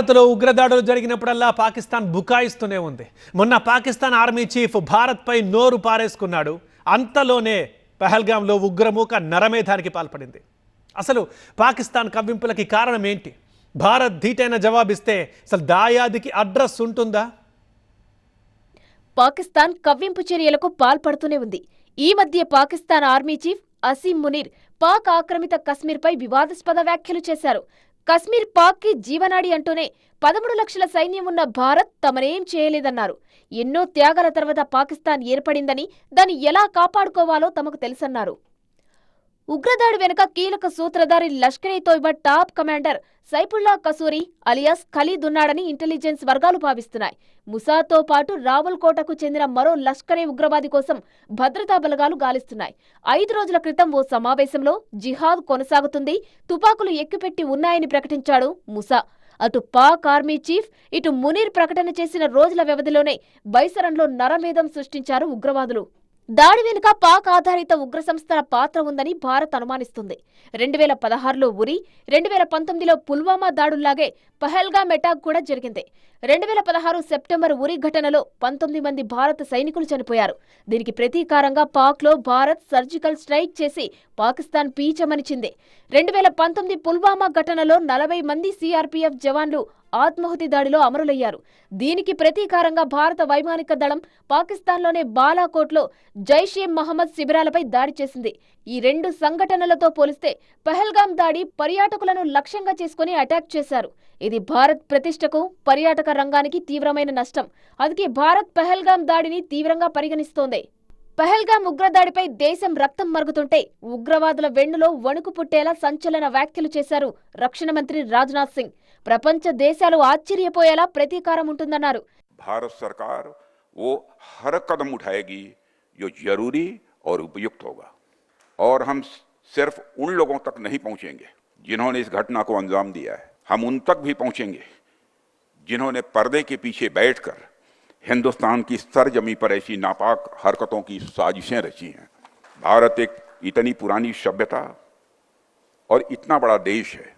భారత్లో ఉగ్రదాడులు జరిగినప్పుడల్లా పాకిస్తాన్ బుకాయిస్తూనే ఉంది. మొన్న పాకిస్తాన్ ఆర్మీ చీఫ్ భారత్పై నోరు పారేసుకున్నాడు. అంతలోనే పహల్గాంలో ఉగ్రమూక నరమేధానికి పాల్పడింది. అసలు పాకిస్తాన్ కవ్వింపులకి కారణం ఏంటి? భారత్ ధీటైన జవాబిస్తే అసలు దాయాదికి అడ్రస్ ఉంటుందా? పాకిస్తాన్ కవ్వింపు చర్యలకు పాల్పడుతూనే ఉంది. ఈ మధ్య పాకిస్తాన్ ఆర్మీ చీఫ్ అసీం మునీర్ పాక్ ఆక్రమిత కశ్మీర్పై వివాదాస్పద వ్యాఖ్యలు చేశారు. కశ్మీర్ పాక్కి జీవనాడి అంటూనే పదమూడు లక్షల సైన్యం ఉన్న భారత్ తమనేం చేయలేదన్నారు. ఎన్నో త్యాగాల తర్వాత పాకిస్తాన్ ఏర్పడిందని దాన్ని ఎలా కాపాడుకోవాలో తమకు తెలుసన్నారు. ఉగ్రదాడి వెనుక కీలక సూత్రధారి Lashkar e Taiba top commander Saifullah Kasuri alias Khalid ఉన్నాడని ఇంటెలిజెన్స్ వర్గాలు భావిస్తున్నాయి. ముసాతో పాటు రావల్ కోటకు చెందిన మరో లష్కరే ఉగ్రవాది కోసం భద్రతా బలగాలు గాలిస్తున్నాయి. ఐదు రోజుల క్రితం ఓ సమావేశంలో జిహాద్ కొనసాగుతుంది తుపాకులు ఎక్కుపెట్టి ఉన్నాయని ప్రకటించాడు ముసా. అటు పాక్ ఆర్మీ చీఫ్ ఇటు మునీర్ ప్రకటన చేసిన రోజుల వ్యవధిలోనే బైసరంలో నరమేధం సృష్టించారు ఉగ్రవాదులు. దాడి వెనుక పాక్ ఆధారిత ఉగ్ర సంస్థల పాత్ర ఉందని భారత్ అనుమానిస్తుంది. రెండు వేల పదహారులో ఉరి రెండు వేల పంతొమ్మిదిలో పుల్వామా దాడుల్లాగే పహల్గామ్ అటాక్ కూడా జరిగింది. రెండు వేల పదహారు సెప్టెంబర్ ఉరి ఘటనలో పంతొమ్మిది మంది భారత సైనికులు చనిపోయారు. దీనికి ప్రతీకారంగా పాక్లో భారత్ సర్జికల్ స్ట్రైక్ చేసి పాకిస్తాన్ పీచమనిచింది. రెండు వేల పంతొమ్మిది పుల్వామా ఘటనలో నలభై మంది సీఆర్పీఎఫ్ జవాన్లు ఆత్మాహుతి దాడిలో అమరులయ్యారు. దీనికి ప్రతీకారంగా భారత వైమానిక దళం పాకిస్తాన్లోనే బాలాకోట్లో జైషే మహమ్మద్ శిబిరాలపై దాడి చేసింది. ఈ రెండు సంఘటనలతో పోలిస్తే పహల్గాం దాడి పర్యాటకులను లక్ష్యంగా చేసుకుని అటాక్ చేశారు. ఇది భారత్ ప్రతిష్టకు పర్యాటక రంగానికి తీవ్రమైన నష్టం. అందుకే భారత్ పహల్గాం దాడిని తీవ్రంగా పరిగణిస్తోంది. పహల్గాం ఉగ్రదాడిపై దేశం రక్తం మరుగుతుంటే ఉగ్రవాదుల వెన్నులో వణుకు పుట్టేలా సంచలన వ్యాఖ్యలు చేశారు రక్షణ మంత్రి రాజ్నాథ్ సింగ్ ప్రపంచ దేశాలు ఆశ్చర్యపోయేలా ప్రతీకారం ఉంటుందన్నారు भारत सरकार वो हर कदम उठाएगी जो जरूरी और उपयुक्त होगा और हम सिर्फ उन लोगों तक नहीं पहुंचेंगे जिन्होंने इस घटना को अंजाम दिया है हम उन तक भी पहुंचेंगे जिन्होंने पर्दे के पीछे बैठकर हिंदुस्तान की सरजमी पर ऐसी नापाक हरकतों की साजिशें रची हैं। भारत एक इतनी पुरानी सभ्यता और इतना बड़ा देश है,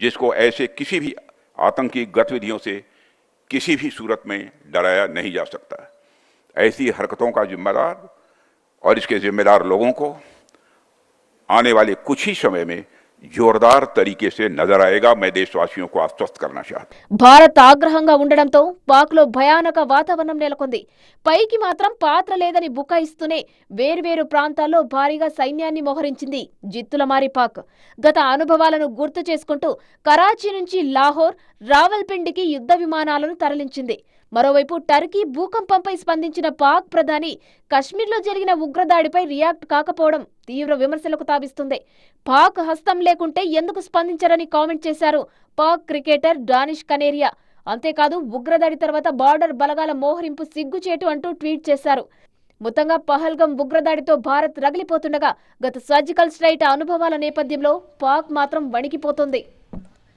जिसको ऐसे किसी भी आतंकी गतिविधियों से किसी भी सूरत में डराया नहीं जा सकता। ऐसी हरकतों का जिम्मेदार और इसके जिम्मेदार लोगों को आने वाले कुछ ही समय में जोरदार तरीके से नजर आएगा मैं देशवासियों को आश्वस्त करना चाहता हूं భారత్ ఆగ్రహంగా ఉండడంతో పాక్లో భయానక వాతావరణం నెలకొంది పైకి మాత్రం పాత్ర లేదని బుకాయిస్తూనే వేర్వేరు ప్రాంతాల్లో భారీగా సైన్యాన్ని మోహరించింది జిత్తులమారి పాక్ గత అనుభవాలను గుర్తు చేసుకుంటూ కరాచీ నుంచి లాహోర్ రావల్పిండికి యుద్ధ విమానాలను తరలించింది మరోవైపు టర్కీ భూకంపంపై స్పందించిన పాక్ ప్రధాని కశ్మీర్లో జరిగిన ఉగ్రదాడిపై రియాక్ట్ కాకపోవడం తీవ్ర విమర్శలకు తావిస్తుంది. పాక్ హస్తం లేకుంటే ఎందుకు స్పందించరని కామెంట్ చేశారు పాక్ క్రికెటర్ డానిష్ కనేరియా. అంతేకాదు ఉగ్రదాడి తర్వాత బార్డర్ బలగాల మోహరింపు సిగ్గుచేటు అంటూ ట్వీట్ చేశారు. మొత్తంగా పహల్గం ఉగ్రదాడితో భారత్ రగిలిపోతుండగా గత సర్జికల్ స్ట్రైట్ అనుభవాల నేపథ్యంలో పాక్ మాత్రం వణికిపోతుంది.